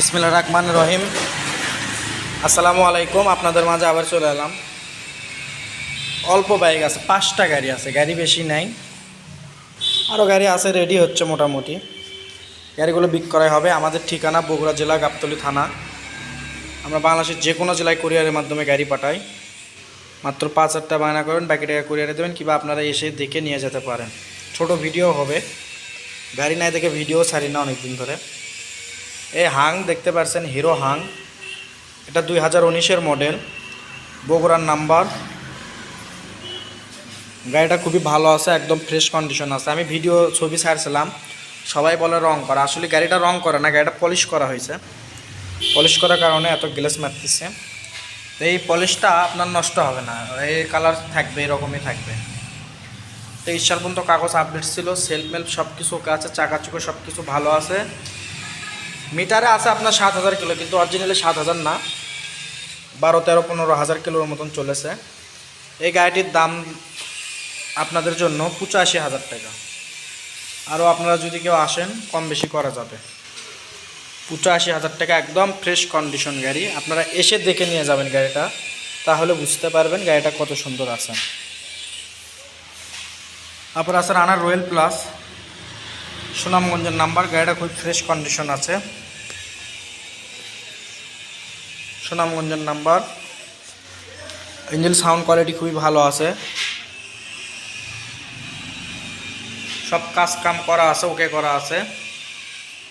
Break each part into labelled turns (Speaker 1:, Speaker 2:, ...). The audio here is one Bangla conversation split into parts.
Speaker 1: বিসমিল্লা রহমান রহিম। আসসালামু আলাইকুম, আপনাদের মাঝে আবার চলে এলাম। অল্প বাইক আছে, পাঁচটা গাড়ি আছে, গাড়ি বেশি নাই। আরও গাড়ি আছে রেডি হচ্ছে মোটামুটি। গাড়িগুলো বিক করাই হবে। আমাদের ঠিকানা বগুড়া জেলা, গাবতলী থানা। আমরা বাংলাদেশের যে কোনো জেলায় কুরিয়ারের মাধ্যমে গাড়ি পাঠাই। মাত্র পাঁচ হাজারটা বায়না করেন, বাকি টাকা কুরিয়ারে দেবেন, কিংবা আপনারা এসে দেখে নিয়ে যেতে পারেন। ছোট ভিডিও হবে। গাড়ি নাই দেখে ভিডিও ছাড়ি না অনেকদিন ধরে। এই হাং দেখতে পাচ্ছেন হিরো হাং। এটা দুই হাজার উনিশের মডেল, বগুড়ার নাম্বার। গাড়িটা খুবই ভালো আছে, একদম ফ্রেশ কন্ডিশন আছে। আমি ভিডিও, ছবি ছাড়ছিলাম, সবাই বলে রং করা। আসলে গাড়িটা রং করা না, গাড়িটা পলিশ করা হয়েছে। পলিশ করার কারণে এত গ্লেস মারতেছে। তো এই পলিশটা আপনার নষ্ট হবে না, এই কালার থাকবে, এরকমই থাকবে। তো সাল পর্যন্ত কাগজ আপডেট ছিল সেলফ মেল্প সব কিছু ওকে আছে চাকা চুকো সব কিছু ভালো আছে। মিটারে আছে আপনার সাত হাজার কিলো, কিন্তু অরিজিনালি সাত হাজার না। বারো, তেরো, পনেরো হাজার কিলোর মতন চলেছে। এই গাড়িটির দাম আপনাদের জন্য পঁচাশি হাজার টাকা। আরও আপনারা যদি কেউ আসেন, কম বেশি করা যাবে। পঁচাশি হাজার টাকা একদম ফ্রেশ কন্ডিশন গাড়ি। আপনারা এসে দেখে নিয়ে যাবেন গাড়িটা। তাহলে বুঝতে পারবেন গাড়িটা কত সুন্দর আছে। তারপর আছে রানার রয়্যাল প্লাস সুনামগঞ্জের নাম্বার, গাড়িটা খুব ফ্রেশ কন্ডিশন আছে। সুনামগঞ্জের নাম্বার। ইঞ্জিন সাউন্ড কোয়ালিটি খুবই ভালো আছে। সব কাজ কাম করা আছে ওকে করা আছে।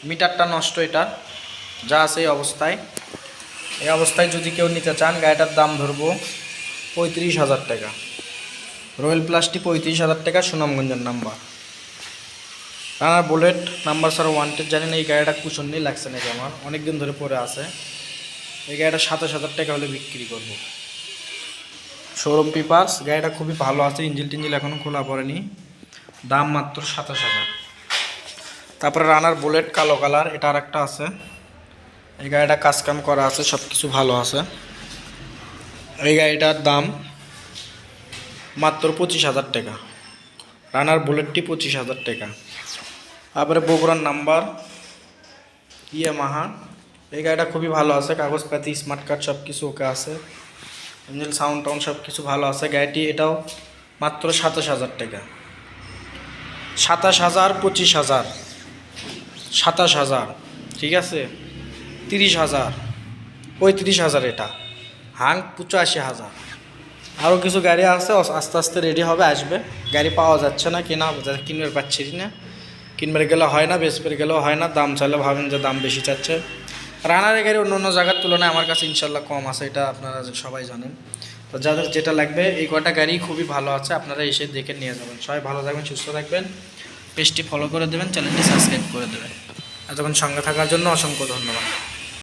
Speaker 1: মিটারটা নষ্ট এটা, যা আছে এই অবস্থায়। এই অবস্থায় যদি কেউ নিতে চান, গাড়িটার দাম ধরবো পঁয়ত্রিশ হাজার টাকা। রয়্যাল প্লাসটি পঁয়ত্রিশ হাজার টাকা, সুনামগঞ্জের number. Runner bullet number sir wanted জানেন এই গাড়িটা কুশন নেই লাগছে নাকি আমার। অনেক দিন ধরে পরে আছে। এই গাড়িটা সাতাশ হাজার টাকা হলে বিক্রি করব। শোরুম পিপার্স গাড়িটা খুবই ভালো আছে, ইঞ্জিল টিঞ্জিল এখনও খোলা পড়েনি। দাম মাত্র সাতাশ হাজার। তারপরে রানার বুলেট কালো কালার এটা আর একটা আছে। এই গাড়িটা কাজকাম করা আছে সব কিছু ভালো আছে। এই গাড়িটার দাম মাত্র পঁচিশ হাজার টাকা। রানার বুলেটটি পঁচিশ হাজার টাকা। তারপরে বগুড়ার নাম্বার। ইয়ামাহা এই গাড়িটা খুবই ভালো আছে, কাগজপাতি স্মার্ট কার্ড সব কিছু ওকে আছে। ইঞ্জিন সাউন্ড টাউন্ড সব কিছু ভালো আছে। গাড়িটি এটাও মাত্র সাতাশ হাজার টাকা। সাতাশ হাজার, পঁচিশ হাজার। সাতাশ হাজার, ঠিক আছে? তিরিশ হাজার, পঁয়ত্রিশ হাজার এটা। হাং পঁচাশি হাজার। আরও কিছু গাড়ি আছে, আস্তে আস্তে রেডি হবে, আসবে। গাড়ি পাওয়া যাচ্ছে না, কেনা কিনবে পাচ্ছি না। কিনবে গেলে হয় না বেসপের গেলেও হয় না, দাম চাইলে ভাবেন যে দাম বেশি চাচ্ছে। রানার এগারি অন্য অন্য জায়গার তুলনায় আমার কাছে ইনশাল্লাহ কম আছে, এটা আপনারা সবাই জানেন। তো যাদের যেটা লাগবে, এই কটা গাড়ি খুবই ভালো আছে, আপনারা এসে দেখে নিয়ে যাবেন। সবাই ভালো থাকবেন, সুস্থ থাকবেন। পেজটি ফলো করে দেবেন চ্যানেলটি সাবস্ক্রাইব করে দেবেন। এতক্ষণ সঙ্গে থাকার জন্য অসংখ্য ধন্যবাদ।